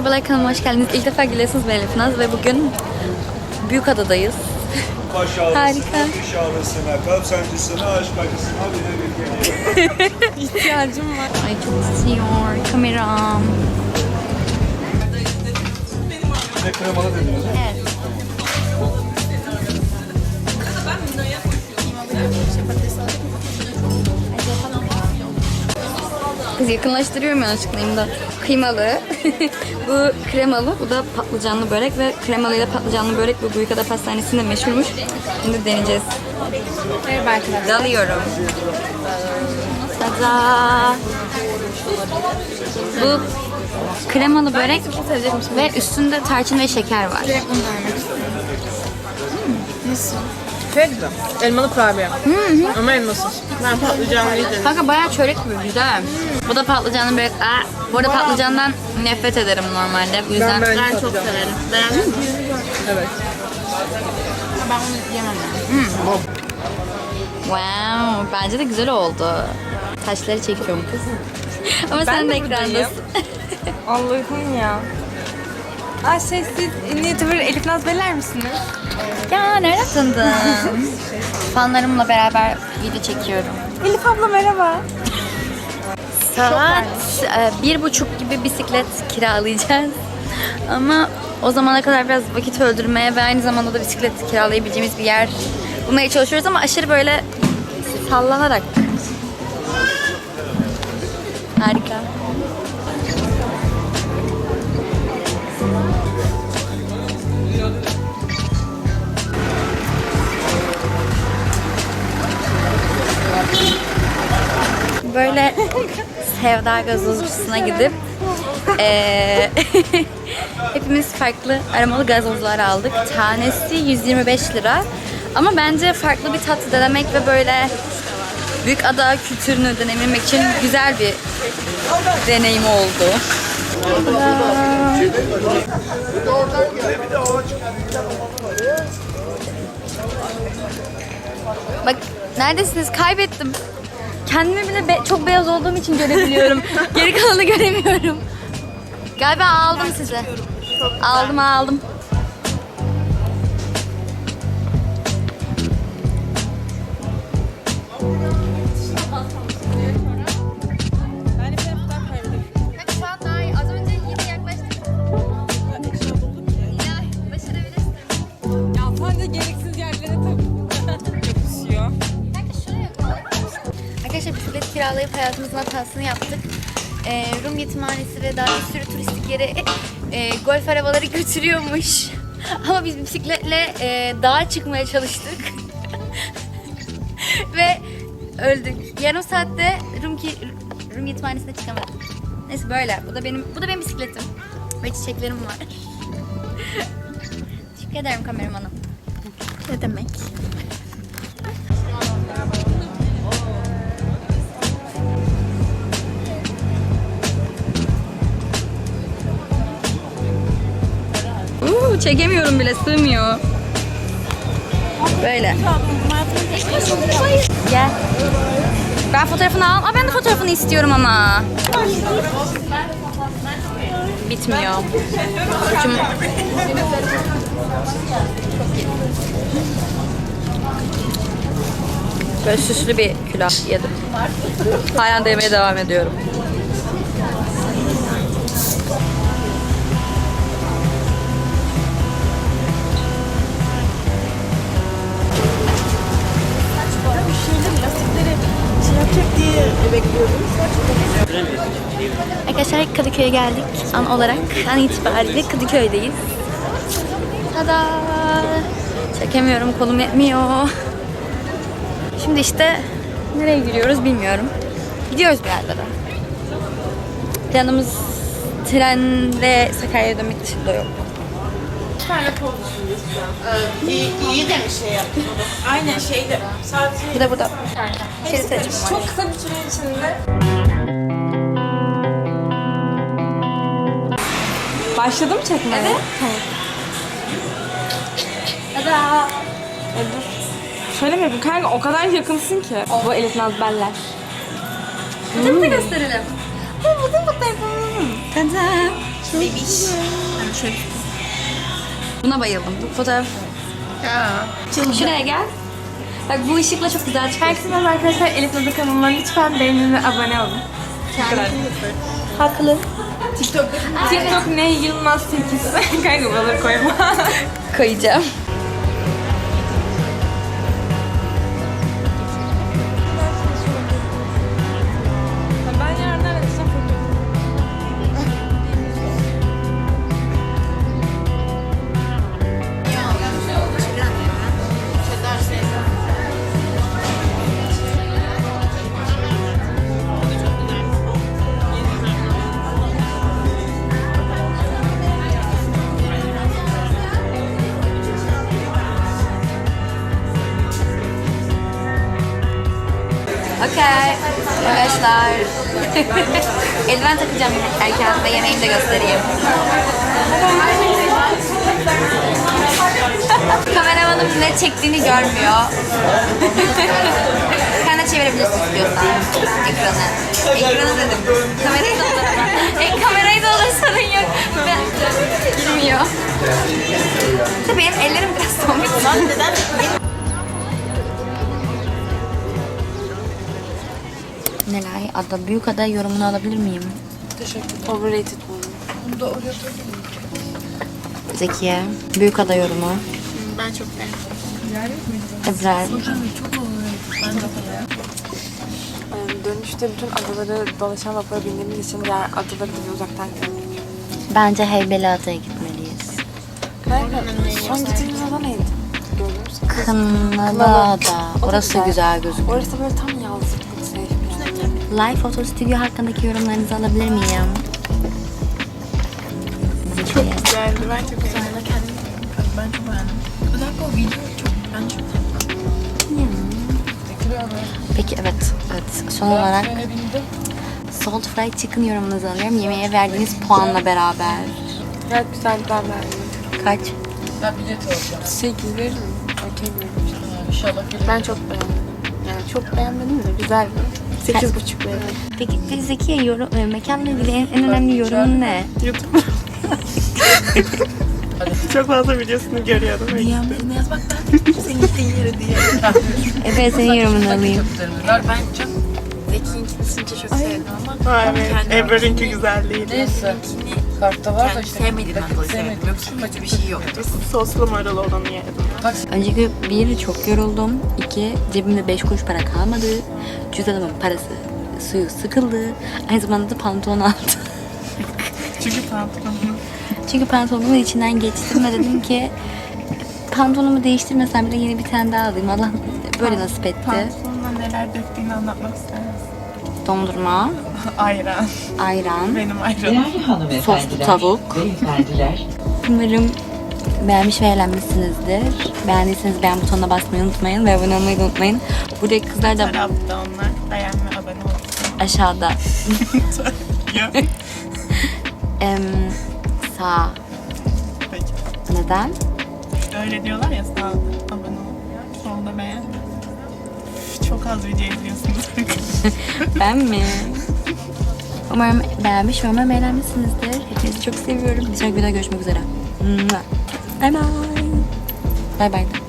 Merhabalar kanalıma hoş geldiniz. İlk defa geliyorsunuz ben Elif Naz ve bugün Büyükada'dayız. Baş Harika. diş ağrısına, kalp sancısına, aşk acısına bile bir geliyor. İhtiyacım var. Ay çok istiyor kameram. Ne kremalı dediniz? Evet. Yakınlaştırıyorum yanlışlıkla imdat. Kıymalı, bu kremalı, bu da patlıcanlı börek ve kremalı ile patlıcanlı börek bu Büyükada Pastanesi'nde meşhurmuş. Şimdi deneyeceğiz. Merhaba arkadaşlar. Dalıyorum. Tada! Bu kremalı börek ve üstünde tarçın ve şeker var. Şey. Elmalı kurabiye. Ama elmasız. Ben patlıcanlı yedim. Kanka bayağı çörek gibi güzel. Bu da patlıcanlı börek. Aa, bu arada patlıcandan nefret ederim normalde. Bu yüzden Ben, ben, ben çok severim. Beğendin mi? Evet. ben bunu yemem yani. Wow, bence de güzel oldu. Taşları çekiyorum kız. Ama sen de de ekrandasın. Allah'ım ya. Aa şey siz ünlü YouTuber Elif Naz Beler misiniz? ya nereden tanıdın? Fanlarımla beraber video çekiyorum. Elif abla merhaba. Saat e, bir buçuk gibi bisiklet kiralayacağız. Ama o zamana kadar biraz vakit öldürmeye ve aynı zamanda da bisiklet kiralayabileceğimiz bir yer bulmaya çalışıyoruz ama aşırı böyle sallanarak. Harika. Böyle Sevda gazozcusuna gidip eee, hepimiz farklı aromalı gazozlar aldık. Tanesi 125 lira. Ama bence farklı bir tat denemek ve böyle büyük ada kültürünü denemek için güzel bir deneyim oldu. Bak neredesiniz? Kaybettim. Kendimi bile be- çok beyaz olduğum için görebiliyorum. Geri kalanı göremiyorum. Galiba aldım sizi. Aldım aldım. Şu an daha iyi. Az önce yine yaklaştık. Ya başarabilirsin. Ya sadece gereksiz yerlere tak Arkadaşlar bisiklet kiralayıp hayatımızın hatasını yaptık. Ee, Rum yetimhanesi ve daha bir sürü turistik yere e, golf arabaları götürüyormuş. Ama biz bisikletle e, dağa çıkmaya çalıştık. ve öldük. Yarım saatte Rum, ki, Rum yetimhanesine çıkamadık. Neyse böyle. Bu da benim bu da benim bisikletim. Ve çiçeklerim var. Teşekkür ederim kameramanım. Ne demek? Çekemiyorum bile sığmıyor. Böyle. Gel. Ben fotoğrafını al. Aa, ben de fotoğrafını istiyorum ama. Bitmiyor. Ucum. Böyle süslü bir külah yedim. Hala da yemeye devam ediyorum. Kadıköy'e geldik an olarak. An itibariyle Kadıköy'deyiz. Tada! Çekemiyorum kolum yetmiyor. Şimdi işte nereye gidiyoruz bilmiyorum. Gidiyoruz bir yerlere. Planımız trenle Sakarya'ya dönmek dışında yok. İyi, iyi de bir şey yaptın. Aynen şeyde sadece Bu da burada. Var. Çok kısa bir süre içinde. Başladı mı çekmeye? Evet. Tada! E, dur. Şöyle mi yapayım? Kanka o kadar yakınsın ki. Bu Elif Naz Beller. Fotoğrafı da gösterelim. Bu bizim fotoğrafımız. Tada! Bebiş. Yani şöyle. Buna bayıldım. Bu fotoğraf. Şuraya gel. Bak bu ışıkla çok güzel çıkıyor. Herkese merhaba arkadaşlar. Elif Nadı kanalına lütfen beğenin ve abone olun. Haklı. TikTok ne Yılmaz 8. Kanka buraları koyma. Koyacağım. Okey. Arkadaşlar. Eldiven takacağım erken ve yemeğimi de göstereyim. Kameramanım ne çektiğini görmüyor. Sen de çevirebilirsin istiyorsan ekranı. Ekranı dedim. Kamerayı da olur. E, kamerayı da olur sorun yok. Ben... Girmiyor. İşte benim ellerim biraz. Lan neden? Nelay ada büyük ada yorumunu alabilir miyim? Overrated bu. Zekiye büyük ada yorumu. Ben çok beğendim. Ebrar. Ee, Dönüşte bütün adaları dolaşan vapura bindiğimiz için diğer adaları da uzaktan görmek. Bence Heybeliada'ya gitmeliyiz. Kanka son gittiğimiz ada neydi? Gördünüz mü? Kınalı Ada. O da Orası güzel gözüküyor. Orası böyle tam yer. Live Photo Stüdyo hakkındaki yorumlarınızı alabilir miyim? Zekiye. Güzeldi. Ben çok beğendim. Kendim ben çok beğendim. Özellikle o video çok ben çok Peki evet. evet. Son olarak Salt Fried Chicken yorumunuzu alıyorum. Yemeğe verdiğiniz puanla beraber. Gayet güzel ben beğendim. Kaç? 8 veririm. Okey veririm. Ben çok beğendim. Yani çok beğenmedim de güzeldi. 8,5 veririm. Peki Zekiye yorum, e, mekanla ilgili en, en önemli yorumun ne? Çok fazla videosunu görüyordum. DM'lerine yaz bak ben senin gittiğin yere diye. Evet senin yorumunu alayım. Ben çok Zeki'nin ikincisini çok sevdim ama evet. Ebrar'ınki güzel değil. Neyse. Kartta var da işte. Sevmediğimden dolayı sevmedim. Yoksa kötü bir şey yoktu. Soslu marul olanı yedim. Önceki bir çok yoruldum. İki cebimde beş kuruş para kalmadı. Cüzdanımın parası suyu sıkıldı. Aynı zamanda da pantolon aldım. Çünkü pantolonum. Çünkü pantolonumun içinden geçtim ve dedim ki pantolonumu değiştirmesem bile yeni bir tane daha alayım. Allah böyle nasip etti. Pantolonuna neler döktüğünü anlatmak ister misin? Dondurma, Ayran. ayran, Benim ayranım. Değerli hanımefendiler, Soslu tavuk. beyefendiler, Umarım beğenmiş ve eğlenmişsinizdir. Beğendiyseniz beğen butonuna basmayı unutmayın ve abone olmayı da unutmayın. Buradaki kızlar da Tarafta onlar. Beğen ve abone ol. aşağıda. Ya. Em, sağ. Peki. Neden? Öyle diyorlar ya sağda abone ol. Solda beğen. Üf, Çok az video izliyorsunuz. Ben mi? Umarım beğenmiş ve umarım eğlenmişsinizdir. Hepinizi çok seviyorum. Bir sonraki videoda görüşmek üzere. Bye bye. Bye bye.